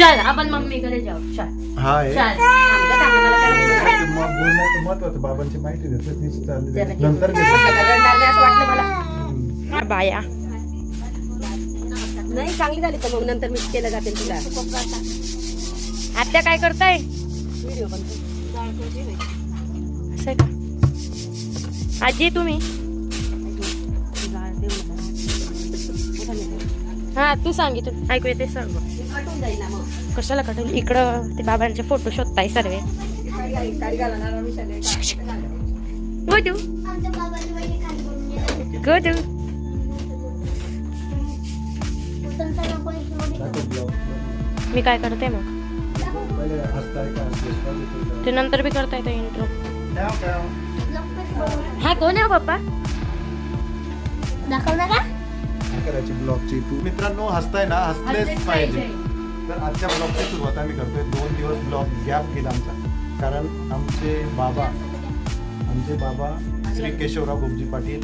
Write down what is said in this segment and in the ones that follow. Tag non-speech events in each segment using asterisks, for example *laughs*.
चल आपण मम्मीकडे जाऊ. चल. हा आहे चल. ते बोलण्याचं महत्वाचं बाबांची माहिती तीच चालली. नंतर. रडणार नाही असं वाटलं मला. बाया. नाही चांगली झाली तर मग नंतर मी केलं जाते तुला. आत्या काय करताय? व्हिडिओ असं आहे का? आजी तुम्ही? हा तू सांगितलं ऐकू येते सर्व कशाला कटवलं? इकडं ते बाबांचे फोटो शोधताय सर्व. मी काय करते मग? का का. ते नंतर बी करता येतं इंट्रो. हा कोण आहे हो पप्पा? काय करायची ब्लॉगची तू मित्रांनो हसताय ना? हसलेच पाहिजे. तर आजच्या ब्लॉगची सुरुवात आम्ही करतोय. दोन दिवस ब्लॉग गॅप केला आमचा. कारण आमचे बाबा आमचे बाबा श्री केशवराव गोमजी पाटील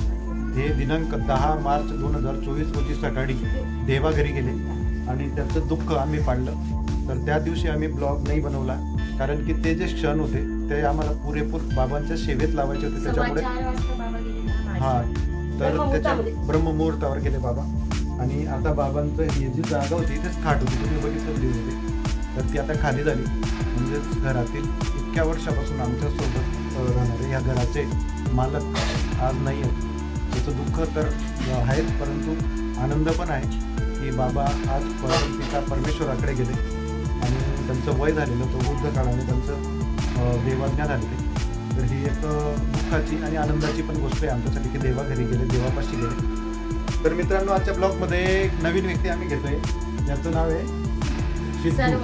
हे दिनांक दहा मार्च दोन हजार चोवीस रोजी सकाळी देवाघरी गेले. आणि त्याचं दुःख आम्ही पाडलं. तर त्या दिवशी आम्ही ब्लॉग नाही बनवला. कारण की ते जे क्षण होते ते आम्हाला पुरेपूर बाबांच्या सेवेत लावायचे होते त्याच्यामुळे. हा तर त्याच्या ब्रह्ममुहूर्तावर गेले बाबा. आणि आता बाबांचं ही जी जागा होती तेच खाट होती. तुम्ही बघितलं होती तर ती आता खाली झाली. म्हणजेच घरातील इतक्या वर्षापासून आमच्यासोबत राहणारे या घराचे मालक आज नाही आहेत. त्याचं दुःख तर आहेच परंतु आनंद पण आहे की बाबा आज परमपिता परमेश्वराकडे गेले. आणि त्यांचं वय झालेलं तो वृद्ध काळाने त्यांचं देवाज्ञा झालेली तर ही एक दुःखाची आणि आनंदाची पण गोष्ट आहे आमच्यासाठी की देवा घरी गेले देवापाशी गेले. तर मित्रांनो आजच्या ब्लॉगमध्ये एक नवीन व्यक्ती आम्ही घेतोय. याचं नाव आहे सिद्धू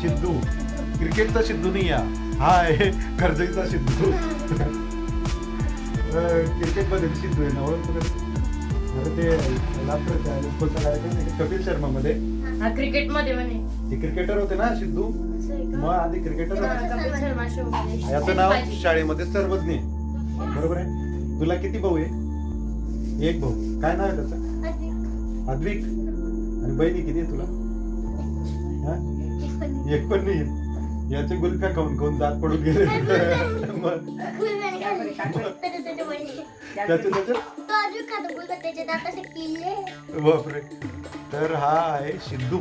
सिद्धू क्रिकेटचा सिद्धू नाही या हा आहे कर्जईचा सिद्धू *laughs* क्रिकेटमध्ये सिद्धू आहे ना ते? कपिल शर्मा मध्ये हा क्रिकेटमध्ये म्हणे. ते क्रिकेटर होते ना सिद्धू मग आधी क्रिकेटर होते. मध्ये. याचं नाव शाळेमध्ये सर्वज्ञ. बरोबर आहे? तुला किती भाऊ आहे? एक भाऊ. काय नाव आहे त्याचं? अद्विक आणि बहिणी किती आहे तुला? हा? एक पण नाही याचे गुलफ्या खाऊन खाऊन दात पडून गेले. बापरे. तर हा आहे सिद्धू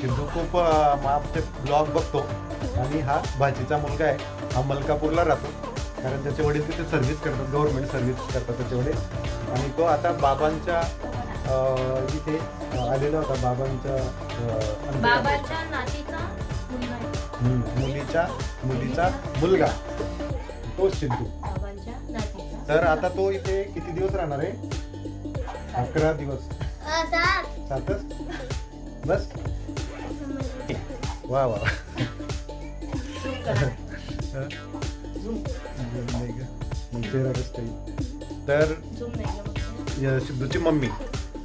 सिद्धू खूप आमचे ब्लॉग बघतो. आणि हा भाजीचा मुलगा आहे. हा मलकापूरला राहतो. कारण त्याचे वडील तिथे सर्व्हिस करतात गव्हर्नमेंट सर्व्हिस करतात त्याचे वडील. आणि तो आता बाबांच्या इथे आलेला होता बाबांच्या नातीचा. हम्म, मुलीच्या मुलीचा मुलगा. तो सिद्धू. तर आता तो इथे किती दिवस राहणार आहे? अकरा दिवस. सातच? बस. वा वा? *laughs* नाही गं. मग चेहरा कसं काही. तर. या सिद्धूची मम्मी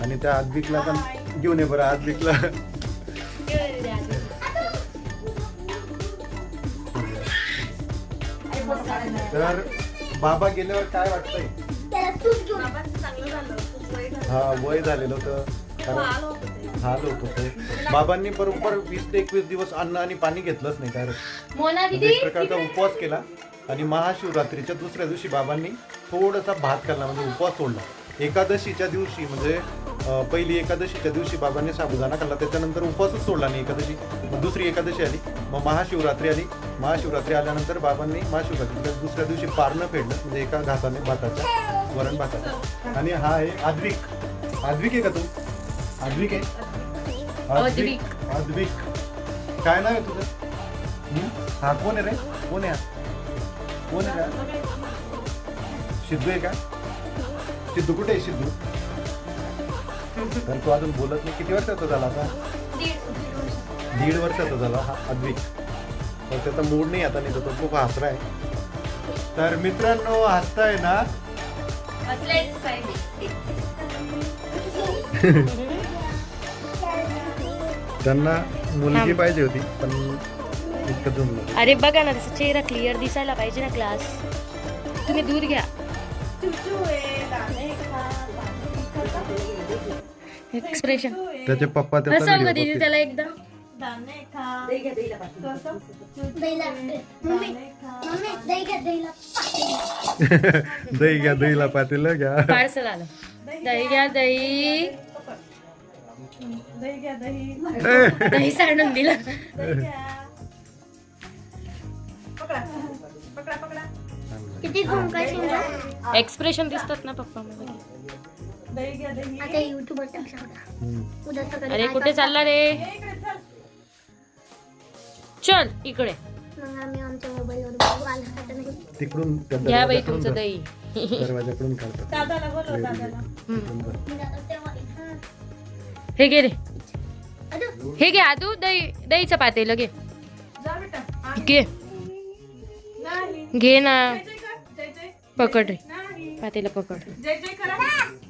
आणि त्या आद्विकला पण घेऊन ये बरं आद्विकला तर बाबा गेल्यावर काय वाटतंय. हा वय झालेलं होतं कारण हाल होत होते. बाबांनी बरोबर वीस ते एकवीस दिवस अन्न आणि पाणी घेतलंच नाही कारण मोना म्हणजे एक प्रकारचा उपवास केला आणि महाशिवरात्रीच्या दुसऱ्या दिवशी बाबांनी थोडासा भात खाल्ला म्हणजे उपवास सोडला. एकादशीच्या दिवशी म्हणजे पहिली एकादशीच्या दिवशी बाबांनी साबुदाणा खाल्ला त्याच्यानंतर उपवासच सोडला नाही एकादशी. मग दुसरी एकादशी आली मग महाशिवरात्री आली. महाशिवरात्री आल्यानंतर बाबांनी महाशिवरात्रीच्या दुसऱ्या दिवशी पारणं फेडलं म्हणजे एका घासाने भाताच्या वरण भाताच्या. आणि हा आहे आद्विक. आद्विक आहे का तू? आद्विक आहे? आद्विक. आद्विक. काय नाव आहे तुझं? हं? कोण आहे रे? कोण आहे? कोण आहे का सिद्धू आहे का सिद्धू कुठे आहे सिद्धू? तर तू अजून बोलत नाही. किती वर्षाचा झाला आता? दीड वर्षाचा झाला हा अद्विक. तर त्याचा मूड नाही आता नाही तर तो खूप हसरा आहे. तर मित्रांनो हसताय ना. त्यांना मुलगी. पाहिजे होती पण जमलं अरे बघा ना त्याचा चेहरा क्लिअर दिसायला पाहिजे ना क्लास तुम्ही दूर घ्या. एक्सप्रेशन त्याचे पप्पा त्याचा हसाव video का दीदी बघतील. त्याला एकदा. दाणे खा दहीला मम्मी मम्मी दही घ्या दहीला दही घ्या. दहीला पातेलं घ्या पार्सल आलं. दही घ्या दही. दही घ्या दही. दही सांडून दिलं. पकडा. पकडा पकडा. किती एक्सप्रेशन दिसतात ना पप्पा मला दही घ्या दही. आता युट्यूबवर टाकला हम्म. उद्या सकाळी अरे काय कुठे चालला रे? ये इकडे चल. चल इकडे. करता? मग आम्ही आमच्या मोबाईलवर बघू आला का नाही. तिकडून त्या घ्या बाई दरवाजाकडून तुमचं. दही. दरवाजाकडून काढतात दादाला बोलव दादाला. तिकडून जा. मी जातो तेव्हा हा. हे घे रे. अरे, हे घे आदू दही दहीचं पातेलं घे. जा बेटा. आणि घे. घे ना. पकड रे. नाही. पातेलं पकड. जय जय करा.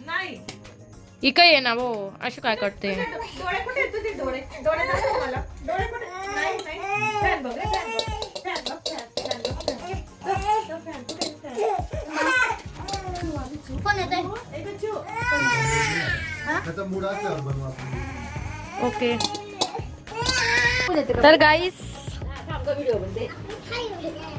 नाही. इकडे ये ना वो असं काय करते? बनवू आपण. ओके. तर गाईस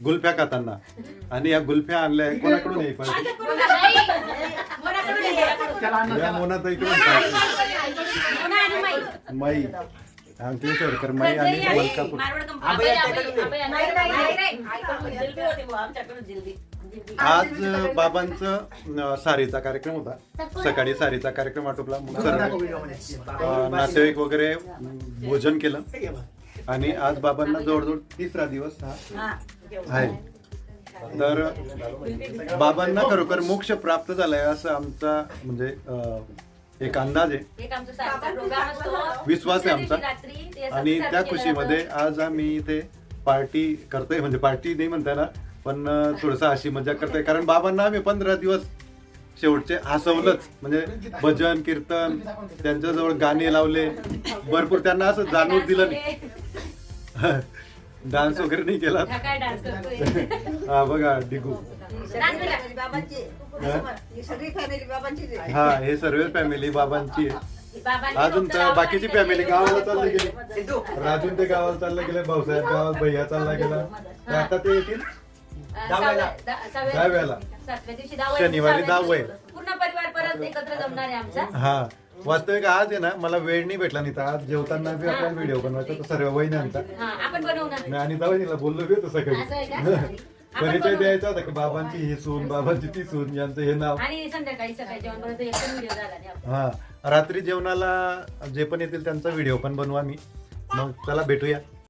गुल्फ्या खाताना आणि या गुल्फ्या आणल्या कोणाकडून या माई शेरकर माई आणि मलकापूर आज बाबांचं सारीचा कार्यक्रम होता सकाळी सारीचा कार्यक्रम आटोपला नातेवाईक वगैरे भोजन केलं आणि आज बाबांना जवळजवळ तिसरा दिवस हा आहे. तर बाबांना खरोखर मोक्ष प्राप्त झालाय असं आमचा म्हणजे अं, एक अंदाज आहे. विश्वास आहे आमचा. आणि त्या खुशीमध्ये आज आम्ही इथे पार्टी करतोय म्हणजे पार्टी नाही म्हणता ना पण थोडस अशी मजा करतोय. कारण बाबांना आम्ही पंधरा दिवस शेवटचे हसवलंच. म्हणजे भजन कीर्तन त्यांच्याजवळ गाणे लावले. भरपूर त्यांना असं जाणून दिलं नाही. *laughs* डान्स वगैरे नाही केला. हा बघा डिगू. सगळी फॅमिली बाबांची हा हे सर्व फॅमिली बाबांची आहे. अजून तर बाकीची फॅमिली गावाला चालले गेली. राजून ते गावाला चालले गेले. भाऊसाहेब गावात भैया चालला गेला. ते आता ते येतील? दहाव्याला. शनिवारी दहावं आहे. पूर्ण परिवार परत एकत्र जमणार आहे आमचा. हा. वास्तविक आज आहे ना मला वेळ नाही भेटला नाही तर आज जेवताना बी आपल्याला व्हिडिओ बनवायचा तो सर्व वहिन्यांचा. हा आपण मी आणि वहिनीला बोललो बी होतो असं आहे सकाळी का? परिचय द्यायचा होता की बाबांची ही सून बाबांची ती सून यांचं हे नाव. आणि संध्याकाळी सकाळी जेवण बनवतो एक पण व्हिडिओ झाला नाही आपला. हा. रात्री जेवणाला जे पण येतील त्यांचा व्हिडिओ पण बनवू आम्ही. मग चला भेटूया.